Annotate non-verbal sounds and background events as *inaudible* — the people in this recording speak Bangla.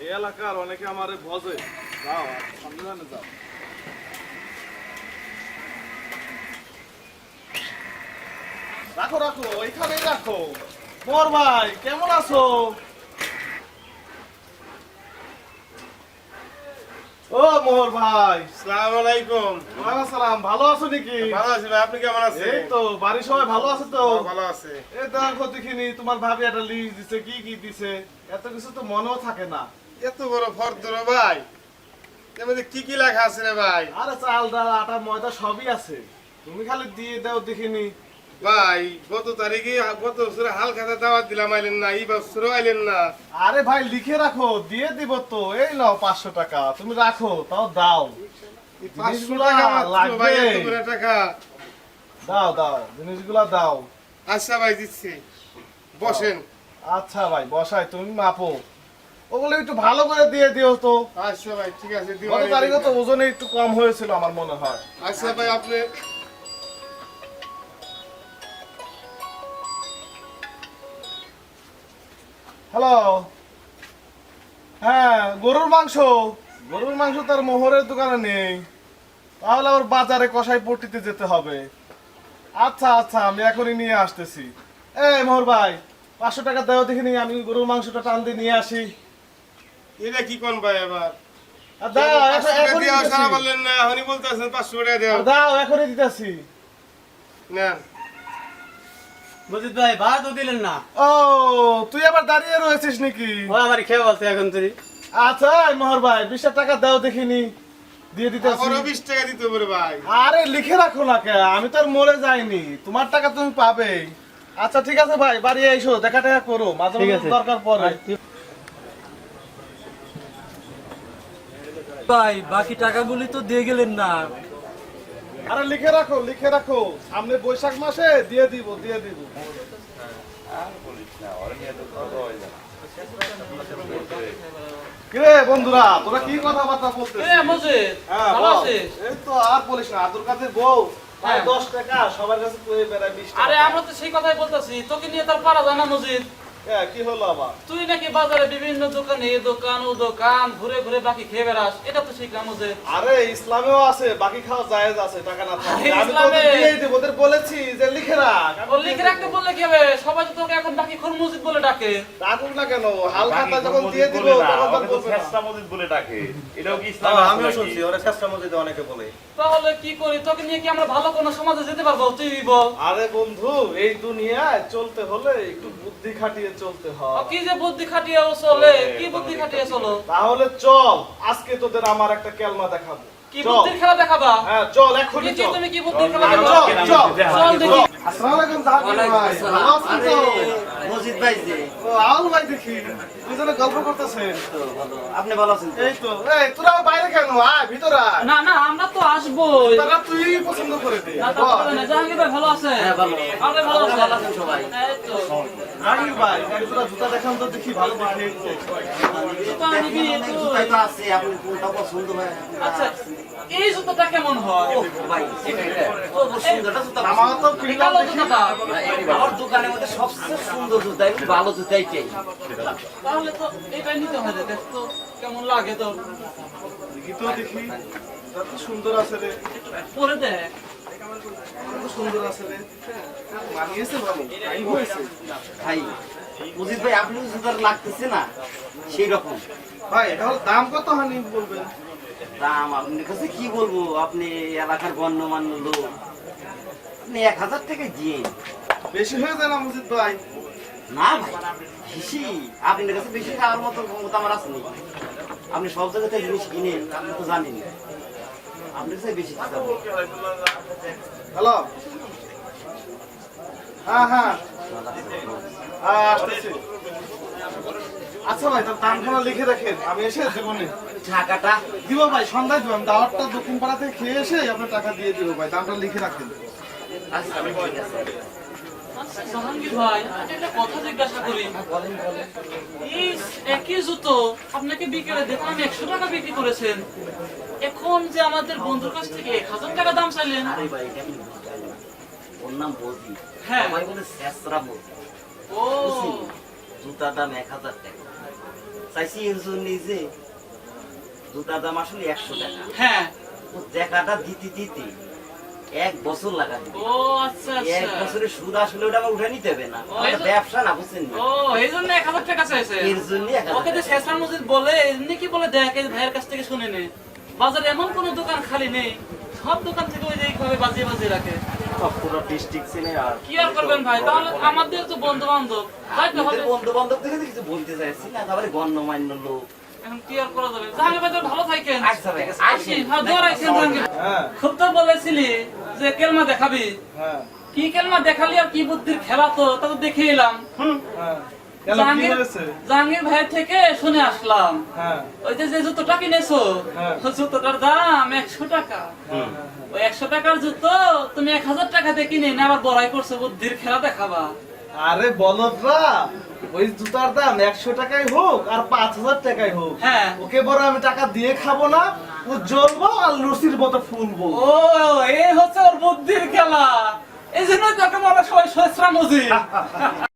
এই এলাকার অনেকে আমার ভজে যাও সামনে যাও। রাখো রাখো, ওইখানেই রাখো। মোর ভাই, কেমন আছো? ও মোহর ভাই। সালাম আলাইকুম। ওয়ালাইকুম আসসালাম ভালো আছো নাকি? ভালো আছি ভাই আপনি কেমন আছেন? এই তো বাড়ির সবাই ভালো আছে তো? ভালো আছে। এ দেখো দেখিনি তোমার ভাবি একটা লিস্ট দিছে কি কি দিছে? এত কিছু তো মনেও থাকে না। এত বড় ফর্দ ভাই। এর মধ্যে কি কি লেখা আছে রে ভাই? আরে চাল ডাল আটা ময়দা সবই আছে। তুমি খালি দিয়ে দাও দেখিনি। ভাই গত তারিখে গত বছরে হাল খাতা দাওয়াত দিলাম আইলেন না এই বছরও আইলেন না। আরে ভাই লিখে রাখো দিয়ে দিব তো। এই নাও পাঁচশো টাকা তুমি রাখো তাও দাও। পাঁচশো টাকা ভাই। টাকা। দাও দাও জিনিসগুলা দাও। আচ্ছা ভাই দিচ্ছি। বসেন। আচ্ছা ভাই বসাই তুমি মাপো। ওগুলো একটু ভালো করে দিয়ে দিও তো। আচ্ছা ভাই ঠিক আছে তারিখে তো ওজনে একটু কম হয়েছিল আমার মনে হয়। আচ্ছা ভাই আপনি হ্যালো হ্যাঁ গরুর মাংস। গরুর মাংস তার মোহরের দোকানে নেই। তাহলে আবার বাজারে কষাই পট্টিতে যেতে হবে। আচ্ছা আচ্ছা আমি এখনই নিয়ে আসতেছি। এই মোহর ভাই পাঁচশো টাকা দেওয়া দেখিনি আমি গরুর মাংসটা টান দিয়ে নিয়ে আসি। এটা কি কোন ভাই এবার আর দাও এখনই দিতেছি। না এখনই বলতেছেন পাঁচশো টাকা দেওয়া আর দাও এখনই দিতেছি নেন মজিদ ভাই দিলেন না। ও তুই আবার দাঁড়িয়ে রয়েছিস নাকি? ও আমার খেয়ে বলছে এখন তুই আচ্ছা মোহর ভাই বিশ টাকা দাও দেখিনি। দিয়ে দিতেছি। আবারও বিশ টাকা দিতে হবে রে ভাই। আরে লিখে রাখো না কে আমি তো আর মরে যাইনি। তোমার টাকা তুমি পাবে। আচ্ছা ঠিক আছে ভাই বাড়ি এসো দেখা টাকা করো। মাঝে মাঝে দরকার পড়ে। ভাই বাকি টাকাগুলি তো দিয়ে গেলেন না। আরে লিখে রাখো লিখে রাখো। সামনে বৈশাখ মাসে দিয়ে দিব দিয়ে দিব। কিরে বন্ধুরা তোরা কি কথাবার্তা মজিদ হ্যাঁ, এই তো আর বলিস না আদুর কাছে বউ হ্যাঁ। দশ টাকা সবার কাছে আরে আমরা তো সেই কথাই বলতেছি তোকে নিয়ে তার পারা যায় না মজিদ কি হলো আবার? তুই নাকি বাজারে বিভিন্ন দোকানে দোকান ও দোকান ঘুরে ঘুরে বাকি খেয়ে বেড়াস এটা তো শিখলাম যে আরে ইসলামেও আছে বাকি খাওয়া জায়েজ আছে টাকা না থাকলে। আমি তো ইসলামে- দেব ওদের বলেছি যে লিখে রাখ লিখে রাখতে বললে কি হবে? সবাই তো তোকে এখন বাকি খোর মজিদ বলে ডাকে। রাখুক না কেন? হাল যখন দিয়ে দিব তখন তো বলবে না। বলে ডাকে। এটাও কি ইসলাম আমিও শুনছি ওরা চেষ্টা মজিদ অনেকে বলে। তাহলে কি করি? তোকে নিয়ে কি আমরা ভালো কোনো সমাজে যেতে পারব? তুই বল। আরে বন্ধু এই দুনিয়ায় চলতে হলে একটু বুদ্ধি খাটিয়ে চলতে হয়। কি যে বুদ্ধি খাটিয়ে চলে? কি বুদ্ধি খাটিয়ে চলো। তাহলে চল আজকে তোদের আমার একটা কেলমা দেখাবো। কি। বুদ্ধির খেলা দেখাবা? হ্যাঁ চল চল। তুমি কি বুদ্ধির খেলা চল, দেখাবা? চল, চল দেখি। আসসালামু আলাইকুম ভাই। ভালো আছেন তো? মজিদ ভাই জি ও, আউল ভাই দেখি। দুজনে গল্প করতেছেন। আপনি ভালো আছেন এই তো এই তোরা বাইরে কেন? আয় ভিতরে আয়। না না আমরা তো আসব। তারা তুই পছন্দ করে দে। না তো না। জাহাঙ্গীর ভাই ভালো আছে। হ্যাঁ, ভালো। আপনি ভালো। ভালো আছেন সবাই। এই তো। জাহাঙ্গীর ভাই এক জুতা দেখান তো দেখি ভালো দেখে। জুতা নিবি তো জুতাই তো আছে আপনি কোনটা পছন্দ হয়? আচ্ছা এই জুতাটা কেমন হয়? ভাই এটা এটা। ও সুন্দরটা জুতা। আমার তো এই দেখি। আমার দোকানের মধ্যে সবচেয়ে সুন্দর জুতা একটু ভালো জুতাই চাই। তাহলে তো এটাই নিতে হবে দেখ তো কেমন লাগে তো। দেখি তো দেখি। সুন্দর আছে রে। পরে দেখ। সুন্দর আছে রে মানিয়েছে ভালো টাইম হয়েছে ভাই মজিদ ভাই আপনি জুতার লাগতেছে না? সেই রকম। ভাই তাহলে দাম কত হানি বলবেন? দাম আপনার কাছে কি বলব? আপনি এলাকার গণ্যমান্য লোক। আপনি এক হাজার টাকা দিয়ে বেশি হয়ে যায় না মজিদ ভাই? না ভাই বেশি। আপনার কাছে বেশি খাওয়ার মতো ক্ষমতা আমার আসেনি আপনি সব জায়গাতে জিনিস কিনেন আপনি তো জানেন আপনার কাছে বেশি দিতে হবে। হ্যালো। হ্যাঁ হ্যাঁ। হ্যাঁ আচ্ছা ভাই তার দামখানা লিখে রাখেন। আমি এসে জীবনে। টাকাটা দিব ভাই সন্ধ্যায় দিব। দাওয়াতটা দক্ষিণ পাড়া থেকে খেয়ে এসে আপনার টাকা দিয়ে দিব ভাই দামটা লিখে রাখেন। আচ্ছা ঠিক আছে জাহাঙ্গীর ভাই একটা কথা জিজ্ঞাসা করি এই একই জুতো আপনাকে বিকেলে দেখলাম একশো টাকা বিক্রি করেছেন এখন যে আমাদের বন্ধুর কাছ থেকে এক হাজার টাকা দাম চাইলেন আরে ভাই এটা। ওর নাম বলছি হ্যাঁ। সবাই বলে শেষরা বলছি ও জুতার দাম এক হাজার টাকা চাইছি এর জন্য যে জুতার দাম আসলে একশো টাকা হ্যাঁ ও টাকাটা দিতে দিতে এক বছর লাগা দিবে ও আচ্ছা এক আচ্ছা। বছরের সুদ আসলে ওটা আমার উঠে নিতে হবে না। ব্যবসা না বুঝছেন ও এই জন্য এক হাজার টাকা চাইছে। এর জন্য ওকে যে। শেষরান মসজিদ বলে এমনি কি বলে দেখ এই ভাইয়ের কাছ থেকে শুনে নে। বাজারে এমন কোনো দোকান খালি নেই। সব দোকান থেকে ওই যে এইভাবে বাজিয়ে বাজিয়ে রাখে। পুরো ডিস্ট্রিক্ট চিনে আর কি আর করবেন ভাই? তাহলে আমাদের তো বন্ধু বান্ধব বন্ধু বান্ধব থেকে কিছু বলতে চাইছি না তারপরে গণ্যমান্য লোক। এখন কি আর করা যাবে? জাহাঙ্গীর ভাই তো ভালো থাকেন। আচ্ছা ভাই, আসি হ্যাঁ জাহাঙ্গীর। হ্যাঁ। খুব তো বলেছিলি যে কেলমা দেখাবি। হ্যাঁ। কি কেলমা দেখালি আর কি বুদ্ধির খেলা তো তা তো দেখে এলাম। হ্যাঁ। জাহাঙ্গীর ভাই থেকে শুনে আসলাম। হ্যাঁ। ওই যে যে জুতোটা কিনেছো হ্যাঁ। জুতোটার দাম একশো টাকা। ওই একশো টাকার জুতো তুমি এক হাজার টাকা দিয়ে কিনে আবার বড়াই করছ বুদ্ধির খেলা দেখাবা। আরে বলদরা ওই জুতার দাম একশো টাকাই হোক আর পাঁচ হাজার টাকাই হোক। হ্যাঁ। ওকে বড় আমি টাকা দিয়ে খাব না ও জ্বলবো আর লুচির মতো ফুলবো। ও এই হচ্ছে ওর বুদ্ধির খেলা। এই জন্যই তাকে বলা সবাই সস্রা *laughs*